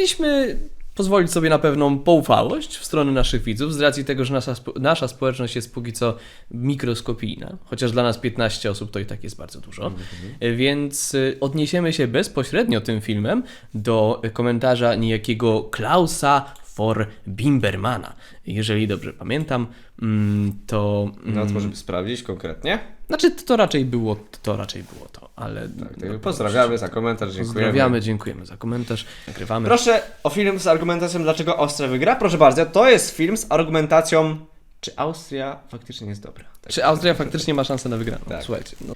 postanowiliśmy pozwolić sobie na pewną poufałość w stronę naszych widzów, z racji tego, że nasza, nasza społeczność jest póki co mikroskopijna, chociaż dla nas 15 osób to i tak jest bardzo dużo, E, więc y, odniesiemy się bezpośrednio tym filmem do komentarza niejakiego Klausa for Bimbermana. Jeżeli dobrze pamiętam, mm, to... No to mm, możemy sprawdzić konkretnie. Znaczy, to raczej było to, raczej było to, ale... Tak, pozdrawiamy za komentarz, dziękujemy. Pozdrawiamy, dziękujemy za komentarz, nagrywamy. Proszę o film z argumentacją, dlaczego Austria wygra. Proszę bardzo, to jest film z argumentacją, czy Austria faktycznie jest dobra. Tak. Czy Austria faktycznie ma szansę na wygraną? Tak. Słuchajcie. No.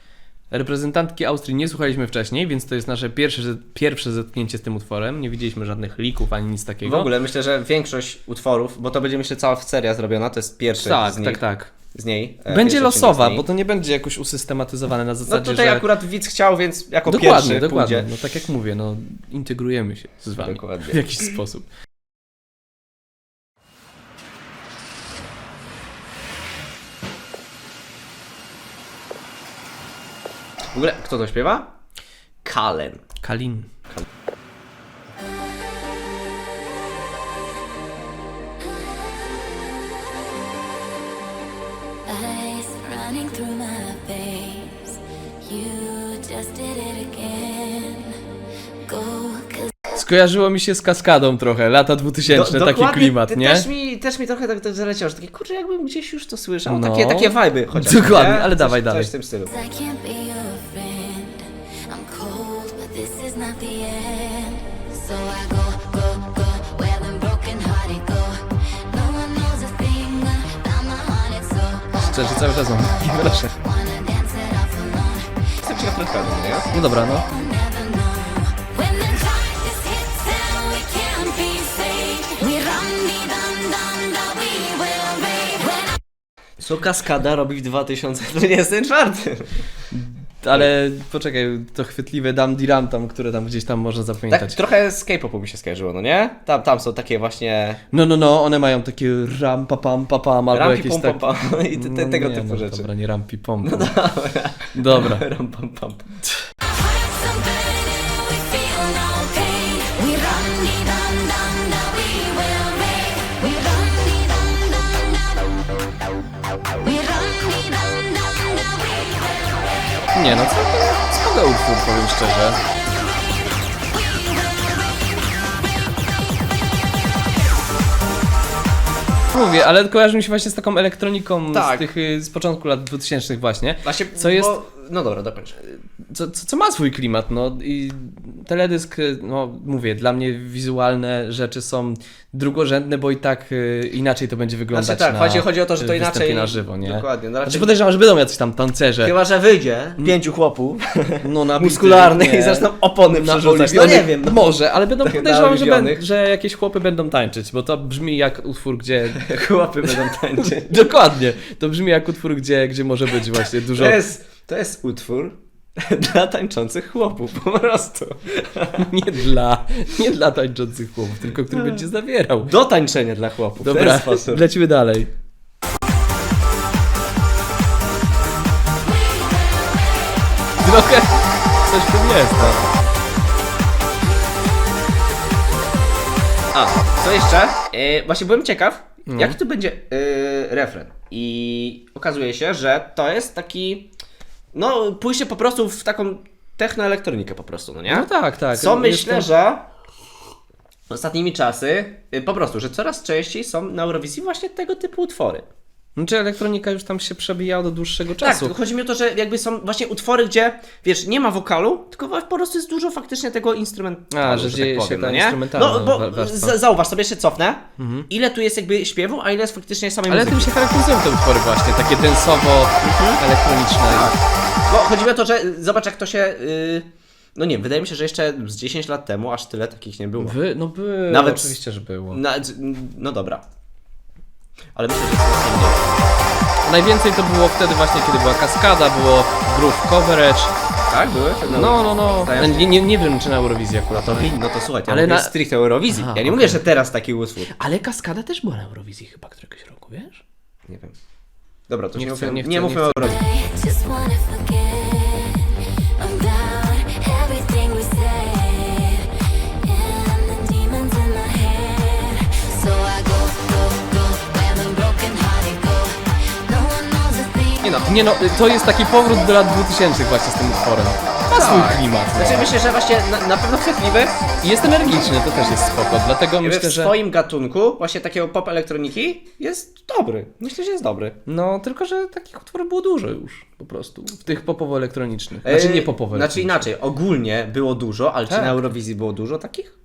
Reprezentantki Austrii nie słuchaliśmy wcześniej, więc to jest nasze pierwsze, pierwsze zetknięcie z tym utworem. Nie widzieliśmy żadnych lików ani nic W takiego. ogóle myślę, że większość utworów, bo to będzie myślę cała seria zrobiona, to jest pierwszy tak, z, nich, tak, tak. z niej. e, Będzie losowa, niej. bo to nie będzie jakoś usystematyzowane na No zasadzie, tutaj że... akurat widz chciał, więc jako Dokładnie, pierwszy dokładnie. pójdzie. No tak jak mówię, no integrujemy się z wami Dokładnie. w jakiś sposób. W ogóle, kto to śpiewa? Kalen. Kalin. Skojarzyło mi się z kaskadą trochę, lata 2000, Do- taki klimat, nie? Też mi, też mi trochę tak, tak zaleciało, że takie, kurczę, jakbym gdzieś już to słyszał. No. Takie, takie vibe chociaż. Dokładnie, nie? ale coś, dawaj coś dalej. w tym stylu. Cold, but this is not the end. So I go, go, go, where the broken hearted go. No one knows a thing about my haunted soul. Szczerze, cały czas mam. Alone. Jestem ciekaw refrenu, nie? No dobra, no. Co Kaskada robi w 2024? Ale poczekaj, to chwytliwe Dam Diram tam, które tam gdzieś tam można Tak, zapamiętać. trochę z K-popu mi się skojarzyło, no nie? Tam, tam są takie właśnie No, no, no, one mają takie ram, pa, pam, pa, pam, albo rampi jakieś pom tak... pom pom i te, te, No tego nie, typu no, rzeczy. Dobra, nie rampi pom. pom. Dobra. Ram pam pam. Nie no, co spoko utwór, powiem szczerze. Mówię, ale kojarzy mi się właśnie z taką elektroniką Tak. z tych, y, z początku lat 2000 właśnie. Właśnie, Co jest- Bo... No dobra, dokończ. co, co, co ma swój klimat, no i teledysk, no mówię, dla mnie wizualne rzeczy są drugorzędne, bo i tak y, inaczej to będzie wyglądać Znaczy tak, na chodzi, chodzi o to, że to y, inaczej... na żywo, nie? Dokładnie. No Znaczy raczej... podejrzewam, że będą jacyś tam tancerze, Chyba, że wyjdzie pięciu chłopów no na muskularnych i zaczną opony przerzucać. No nie wiem. No. Może, ale będą podejrzewam, że, ben, że jakieś chłopy będą tańczyć, bo to brzmi jak utwór, gdzie... Chłopy będą tańczyć. Dokładnie, to brzmi jak utwór, gdzie, gdzie może być właśnie dużo... Jest, to jest utwór dla tańczących chłopów, po prostu. Nie dla, nie dla tańczących chłopów, tylko który będzie zawierał. Do tańczenia dla chłopów. Dobra, lecimy dalej. Trochę coś w tym jest, no. A, co jeszcze? E, właśnie byłem ciekaw, No. jaki tu będzie e, refren. I okazuje się, że to jest taki. No, pójście po prostu w taką technoelektronikę po prostu, no nie? No tak, tak. Co myślę, jestem- że ostatnimi czasy, y, po prostu, że coraz częściej są na Eurowizji właśnie tego typu utwory. Znaczy elektronika już tam się przebijała do dłuższego czasu. Tak, chodzi mi o to, że jakby są właśnie utwory, gdzie, wiesz, nie ma wokalu, tylko po prostu jest dużo faktycznie tego instrumentalu, A, że że dzieje tak się powiem, ta no nie? instrumentalna No, bo warstwa. zauważ, sobie jeszcze cofnę, ile tu jest jakby śpiewu, a ile jest faktycznie samej Ale muzyki. tym się charakteryzują te utwory właśnie, takie densowo-elektroniczne. Bo chodzi mi o to, że zobacz jak to się, y, no nie, wydaje mi się, że jeszcze z 10 lat temu aż tyle takich nie było. Wy, no by, Nawet- oczywiście, że było. Na, no dobra. Ale myślę, że mniej. Najwięcej to było wtedy właśnie, kiedy była kaskada, było groove coverage. Tak, były? No, no, no. Nie, nie, nie wiem, czy na Eurowizji akurat. To, no to słuchaj, Ale ale na na- stricte Eurowizji. Aha, ja nie okej. mówię, że teraz taki utwór. Ale kaskada też była na Eurowizji chyba któregoś roku, wiesz? Nie wiem. Dobra, to Nie nie, chcę, nie nie, chcę, nie mówmy o. Eurowizji. Nie no, to jest taki powrót do lat 2000 właśnie z tym utworem. Ma swój klimat. no. Znaczy myślę, że właśnie na, na pewno chwytliwy I Jest energiczny, to też jest spoko, dlatego Myślę, myślę, w że... swoim gatunku, właśnie takiego pop elektroniki, jest dobry. Myślę, że jest dobry. No, tylko że takich utworów było dużo już, po prostu. W tych popowo-elektronicznych. Znaczy nie popowo Znaczy inaczej, ogólnie było dużo, ale Tak. czy na Eurowizji było dużo takich?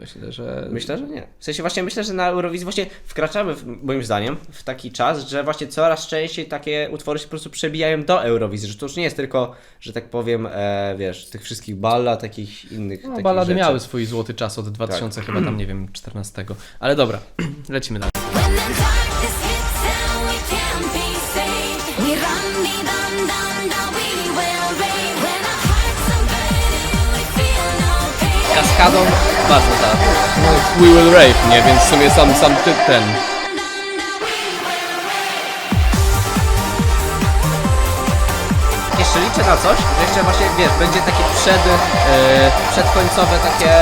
Myślę, że... Myślę, że nie. W sensie właśnie myślę, że na Eurowizji właśnie wkraczamy, w, moim zdaniem, w taki czas, że właśnie coraz częściej takie utwory się po prostu przebijają do Eurowizji, że to już nie jest tylko, że tak powiem, e, wiesz, tych wszystkich ballad, takich innych No, takich balady rzeczy. Tak. miały swój złoty czas od 2000 chyba tam, nie wiem, 14. Ale dobra, lecimy dalej. When the darkness hits and we can't be saved, we run, dun, Kaskadą bardzo tak. No, We Will Rave, nie? Więc w sumie sam, sam ty, ten... Jeszcze liczę na coś, że jeszcze właśnie, wiesz, będzie takie przed, e, przedkońcowe takie...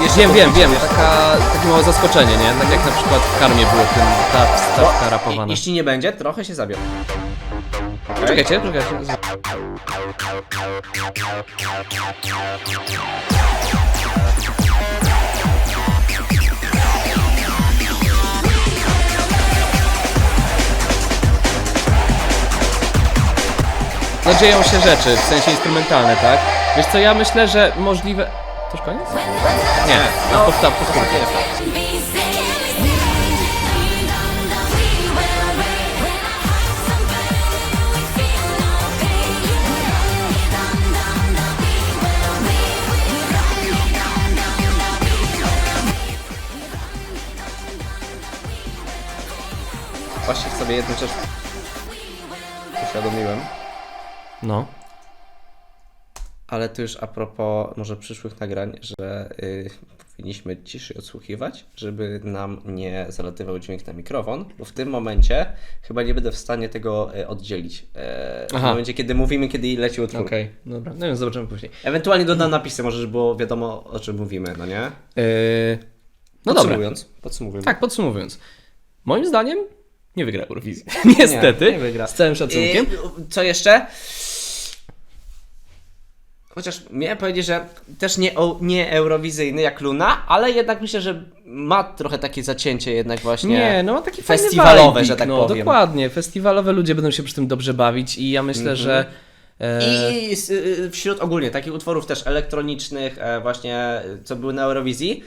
Jeszcze Wiem, wiem, wiem, taka, takie małe zaskoczenie, nie? Tak jak na przykład w Karmie było ten, ta wstawka rapowana. Jeśli nie będzie, trochę się zabiorę. Czekajcie, czekajcie. No dzieją się rzeczy, w sensie instrumentalne, tak? Wiesz co, ja myślę, że możliwe... To już koniec? Nie, no, powtarzam, powtarzam. Sobie jedną rzecz uświadomiłem. No. Ale to już a propos może przyszłych nagrań, że y, powinniśmy ciszej odsłuchiwać, żeby nam nie zalatywał dźwięk na mikrofon, bo w tym momencie chyba nie będę w stanie tego y, oddzielić. E, w Aha. momencie, kiedy mówimy, kiedy leci utwór. Okej, dobra. No więc zobaczymy później. Ewentualnie dodam napisy, może żeby było wiadomo o czym mówimy, no nie? Yy... No dobra. Podsumowując, podsumowując. Tak, podsumowując. Moim zdaniem nie wygra Eurowizji. Niestety. nie wygra. Z całym szacunkiem. I, co jeszcze? Chociaż miałem powiedzieć, że też nie, nie eurowizyjny jak Luna, ale jednak myślę, że ma trochę takie zacięcie jednak właśnie. Nie, no ma taki festiwalowe, że tak no, powiem. dokładnie. Festiwalowe ludzie będą się przy tym dobrze bawić i ja myślę, że... E, I y, wśród ogólnie takich utworów też elektronicznych, e, właśnie y, co były na Eurowizji,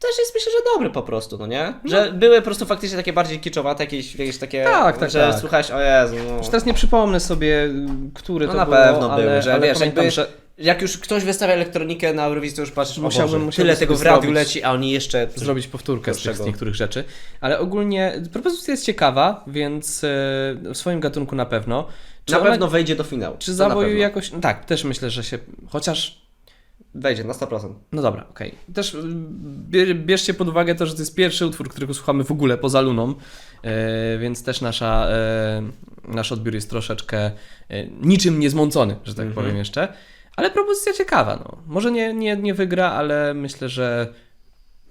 też jest myślę, że dobry po prostu, no nie? Że były po prostu faktycznie takie bardziej kiczowate, jakieś, jakieś takie, Tak, tak, że tak. słuchałeś, o Jezu, no. Już teraz nie przypomnę sobie, który No to na było, pewno ale, były, że ale wiesz, pamiętam, jakby, że... jak już ktoś wystawia elektronikę na Eurowizji, to już patrzysz, o Musiałbym- Boże, musiałbym tyle tego w radiu zrobić- leci, a oni jeszcze... zrobić powtórkę z tych z niektórych rzeczy. Ale ogólnie propozycja jest ciekawa, więc e, w swoim gatunku na pewno. Czy Na ona- pewno wejdzie do finału. Czy To na zawojuje pewno. jakoś... No tak, też myślę, że się... Chociaż Wejdzie, na 100%. No dobra, okej. Też y, bier, bierzcie pod uwagę to, że to jest pierwszy utwór, którego słuchamy w ogóle poza Luną, e, więc też nasza, e, nasz odbiór jest troszeczkę e, niczym niezmącony, że tak powiem jeszcze. Ale propozycja ciekawa, no. Może nie, nie, nie wygra, ale myślę, że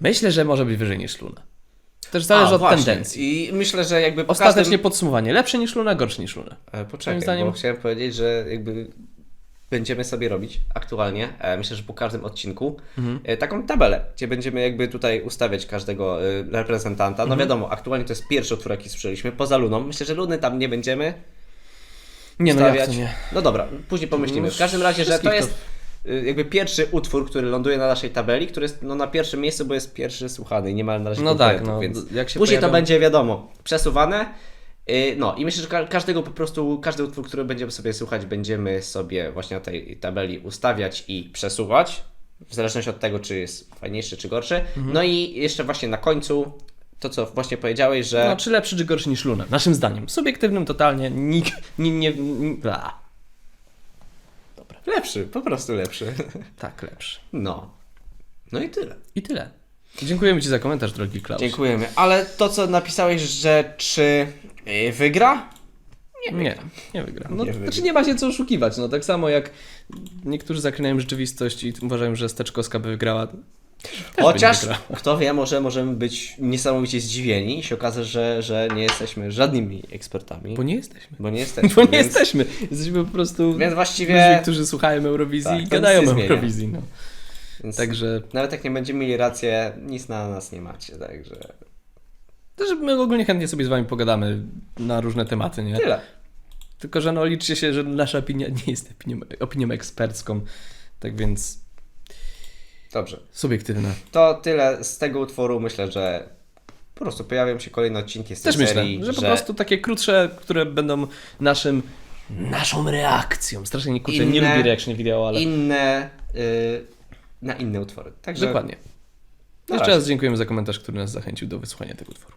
myślę, że może być wyżej niż Luna. Też zależy A, od właśnie. tendencji. I myślę, że jakby po Ostatecznie każdym... podsumowanie. Lepszy niż Luna, gorszy niż Luna. Poczekaj, Moim zdaniem- bo chciałem powiedzieć, że jakby będziemy sobie robić aktualnie, e, myślę, że po każdym odcinku, Mhm. e, taką tabelę, gdzie będziemy jakby tutaj ustawiać każdego e, reprezentanta. Mhm. No wiadomo, aktualnie to jest pierwszy utwór, jaki słyszeliśmy, poza Luną. Myślę, że Luny tam nie będziemy Nie no, to nie. No dobra, później pomyślimy. W każdym razie, że to jest jakby pierwszy utwór, który ląduje na naszej tabeli, który jest no, na pierwszym miejscu, bo jest pierwszy słuchany i nie ma na razie No tak, no, więc jak się później to pojawią- będzie wiadomo, przesuwane. Y, No i myślę, że ka- każdego po prostu, każdy utwór, który będziemy sobie słuchać, będziemy sobie właśnie na tej tabeli ustawiać i przesuwać, w zależności od tego, czy jest fajniejszy, czy gorszy. Mhm. No i jeszcze właśnie na końcu, to co właśnie powiedziałeś, że... No, czy lepszy, czy gorszy niż Luna? Naszym zdaniem. Subiektywnym totalnie. Nikt nie... nie, nie bla. Lepszy, po prostu lepszy. Tak, lepszy. No. No i tyle. I tyle. Dziękujemy Ci za komentarz, drogi Klaus. Dziękujemy. Ale to, co napisałeś, że czy wygra? Nie, nie wygra. No, Nie znaczy wygra. nie ma się co oszukiwać. No, tak samo jak niektórzy zaklinają rzeczywistość i uważają, że Steczkowska by wygrała. Chociaż, będzie kto wie, może możemy być niesamowicie zdziwieni i się okaże, że, że nie jesteśmy żadnymi ekspertami. Bo nie jesteśmy. Bo nie jesteśmy. Bo nie więc, jesteśmy. Jesteśmy po prostu Więc właściwie- ludźmi, którzy słuchają Eurowizji Tak, i gadają o nie. Eurowizji. No. Więc Także Nawet jak nie będziemy mieli rację, nic na nas nie macie, także też my ogólnie chętnie sobie z wami pogadamy na różne tematy, nie? tyle. Tylko, że no liczcie się, że nasza opinia nie jest opinią, opinią ekspercką. Tak więc Dobrze. subiektywna. To tyle z tego utworu. Myślę, że po prostu pojawią się kolejne odcinki z tej Też myślę, serii, że po prostu takie krótsze, które będą naszym naszą reakcją. Strasznie nie kurczę, nie Inne- lubię reaction video, ale inne y, na inne utwory. Także dokładnie. Jeszcze raz dziękujemy za komentarz, który nas zachęcił do wysłuchania tego utworu.